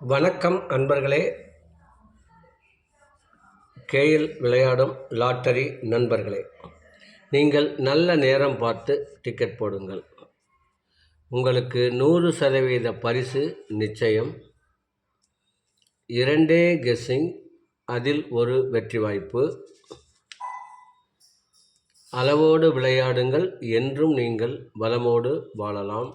வணக்கம் அன்பர்களே கேயில் விளையாடும் லாட்டரி நண்பர்களே நீங்கள் நல்ல நேரம் பார்த்து டிக்கெட் போடுங்கள். உங்களுக்கு நூறு சதவீத பரிசு நிச்சயம். இரண்டே கெஸ்ஸிங் அதில் ஒரு வெற்றி வாய்ப்பு. அளவோடு விளையாடுங்கள் என்றும் நீங்கள் பலமோடு வாழலாம்.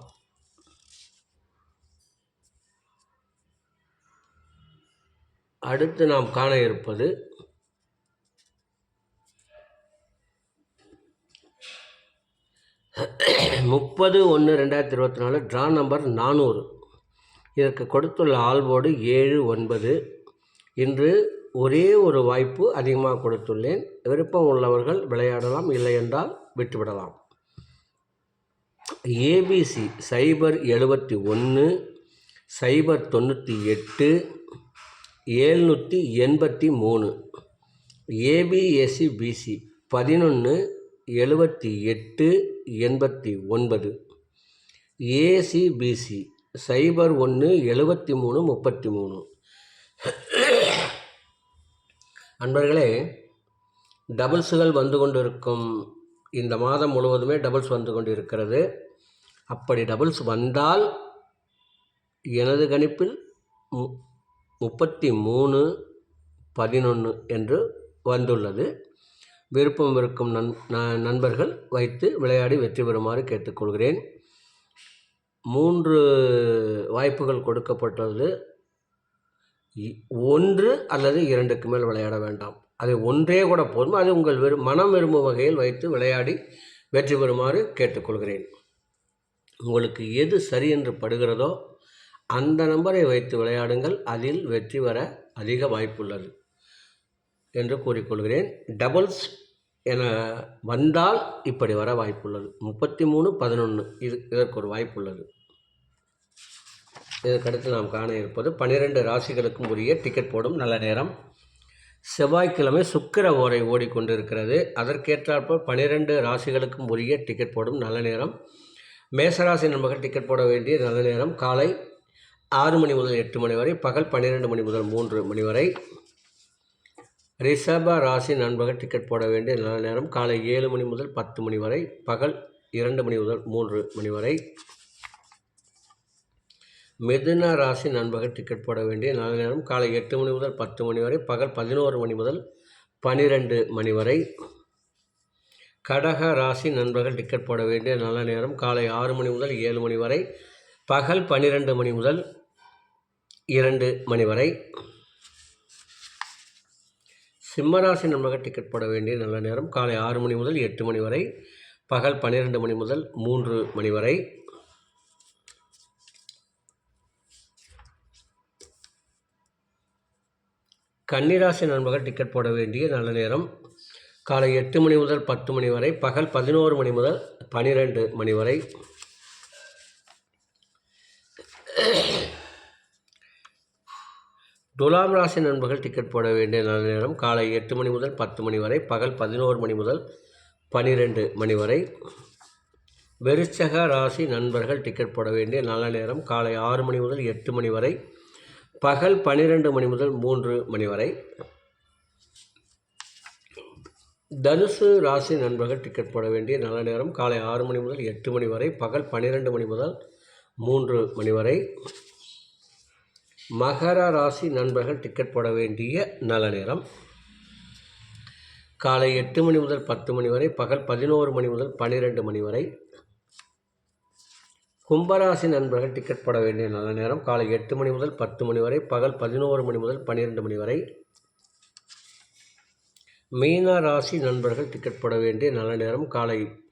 அடுத்து நாம் காண இருப்பது முப்பது ஒன்று ரெண்டாயிரத்தி இருபத்தி நாலு ட்ரா நம்பர் நானூறு. இதற்கு கொடுத்துள்ள ஆல்போர்டு ஏழு ஒன்பது. இன்று ஒரே ஒரு வாய்ப்பு அதிகமாக கொடுத்துள்ளேன். விருப்பம் உள்ளவர்கள் விளையாடலாம் இல்லை என்றால் விட்டுவிடலாம். ஏபிசி சைபர் எழுபத்தி ஒன்று சைபர் தொண்ணூற்றி எட்டு ஏழ்நூற்றி எண்பத்தி மூணு. ஏபிஎஸ்சி பிசி பதினொன்று எழுபத்தி எட்டு எண்பத்தி ஒன்பது. ஏசிபிசி சைபர் ஒன்று எழுபத்தி மூணு முப்பத்தி மூணு. அன்பர்களே டபுள்ஸுகள் வந்து கொண்டிருக்கும் இந்த மாதம் முழுவதுமே டபுள்ஸ் வந்து கொண்டிருக்கிறது. அப்படி டபுள்ஸ் வந்தால் எனது கணிப்பில் மு- முப்பத்தி மூணு பதினொன்று என்று வந்துள்ளது. விருப்பம் இருக்கும் நண் ந- நண்பர்கள் வைத்து விளையாடி வெற்றி பெறுமாறு கேட்டுக்கொள்கிறேன். மூன்று வாய்ப்புகள் கொடுக்கப்பட்டுள்ளது. இ- ஒன்று அல்லது இரண்டுக்கு மேல் விளையாட வேண்டாம். அது ஒன்றே கூட போதும். அது உங்கள் விரு மனம் விரும்பும் வகையில் வைத்து விளையாடி வெற்றி பெறுமாறு கேட்டுக்கொள்கிறேன். உங்களுக்கு எது சரி என்று படுகிறதோ அந்த நம்பரை வைத்து விளையாடுங்கள். அதில் வெற்றி பெற அதிக வாய்ப்புள்ளது என்று கூறிக்கொள்கிறேன். டபுள்ஸ் என வந்தால் இப்படி வர வாய்ப்புள்ளது. முப்பத்தி மூணு பதினொன்று இது இதற்கு ஒரு வாய்ப்புள்ளது. இதற்கடுத்து நாம் காண இருப்பது பன்னிரெண்டு ராசிகளுக்கும் உரிய டிக்கெட் போடும் நல்ல நேரம். செவ்வாய்க்கிழமை சுக்கிர ஓரை ஓடிக்கொண்டிருக்கிறது. அதற்கேற்றாற்போல் பனிரெண்டு ராசிகளுக்கும் உரிய டிக்கெட் போடும் நல்ல நேரம். மேசராசி நண்பர்கள் டிக்கெட் போட வேண்டிய நல்ல நேரம். காலை ஆறு மணி முதல் எட்டு மணி வரை பகல் பன்னிரெண்டு மணி முதல் மூன்று மணி வரை. ரிஷப ராசி நண்பர்கள் டிக்கெட் போட வேண்டிய நல்ல நேரம் காலை ஏழு மணி முதல் பத்து மணி வரை பகல் இரண்டு மணி முதல் மூன்று மணி வரை. மிதுன ராசி நண்பர்கள் டிக்கெட் போட வேண்டிய நல்ல நேரம் காலை எட்டு மணி முதல் பத்து மணி வரை பகல் பதினோரு மணி முதல் பனிரெண்டு மணி வரை. கடக ராசி நண்பர்கள் டிக்கெட் போட வேண்டிய நல்ல நேரம் காலை ஆறு மணி முதல் ஏழு மணி வரை பகல் பன்னிரெண்டு மணி முதல் இரண்டு மணி வரை. சிம்மராசி நண்பக டிக்கெட் போட வேண்டிய நல்ல நேரம். காலை ஆறு மணி முதல் எட்டு மணி வரை. பகல் பன்னிரெண்டு மணி முதல் மூன்று மணி வரை. கன்னிராசி நண்பர்கள் டிக்கெட் போட வேண்டிய நல்ல நேரம். காலை எட்டு மணி முதல் பத்து மணி வரை. பகல் பதினோரு மணி முதல் பனிரெண்டு மணி வரை. துலாம் ராசி நண்பர்கள் டிக்கெட் போட வேண்டிய நல்ல நேரம் காலை எட்டு மணி முதல் பத்து மணி வரை பகல் பதினோரு மணி முதல் பனிரெண்டு மணி வரை. வெறிச்சக ராசி நண்பர்கள் டிக்கெட் போட வேண்டிய நல்ல நேரம் காலை ஆறு மணி முதல் எட்டு மணி வரை பகல் பன்னிரெண்டு மணி முதல் மூன்று மணி வரை. தனுசு ராசி நண்பர்கள் டிக்கெட் போட வேண்டிய நல்ல நேரம் காலை ஆறு மணி முதல் எட்டு மணி வரை பகல் பன்னிரெண்டு மணி முதல் மூன்று மணி வரை. மகர ராசி நண்பர்கள் டிக்கெட் போட வேண்டிய நல்ல நேரம். காலை எட்டு மணி முதல் பத்து மணி வரை பகல் பதினோரு மணி முதல் பன்னிரெண்டு மணி வரை. கும்பராசி நண்பர்கள் டிக்கெட் போட வேண்டிய நல்ல நேரம். காலை எட்டு மணி முதல் பத்து மணி வரை பகல் பதினோரு மணி முதல் பன்னிரெண்டு மணி வரை. மீன ராசி நண்பர்கள் டிக்கெட் போட வேண்டிய நல்ல நேரம். காலை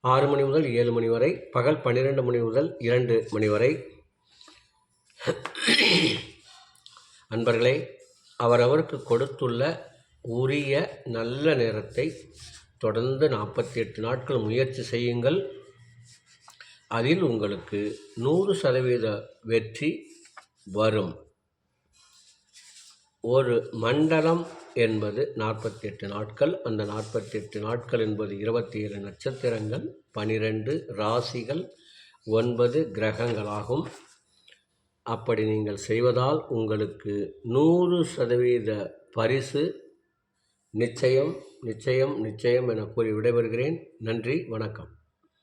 ஆறு மணி முதல் ஏழு மணி வரை பகல் பன்னிரெண்டு மணி முதல் இரண்டு மணி வரை. அன்பர்களே அவரவருக்கு கொடுத்துள்ள உரிய நல்ல நேரத்தை தொடர்ந்து நாற்பத்தி எட்டு நாட்கள் முயற்சி செய்யுங்கள். அதில் உங்களுக்கு நூறு சதவீத வெற்றி வரும். ஒரு மண்டலம் என்பது நாற்பத்தி எட்டு நாட்கள். அந்த நாற்பத்தி எட்டு நாட்கள் என்பது இருபத்தி ஏழு நட்சத்திரங்கள் பனிரெண்டு ராசிகள் ஒன்பது கிரகங்களாகும். அப்படி நீங்கள் செய்வதால் உங்களுக்கு நூறு சதவீத பரிசு நிச்சயம் நிச்சயம் நிச்சயம் என கூறி விடைபெறுகிறேன். நன்றி வணக்கம்.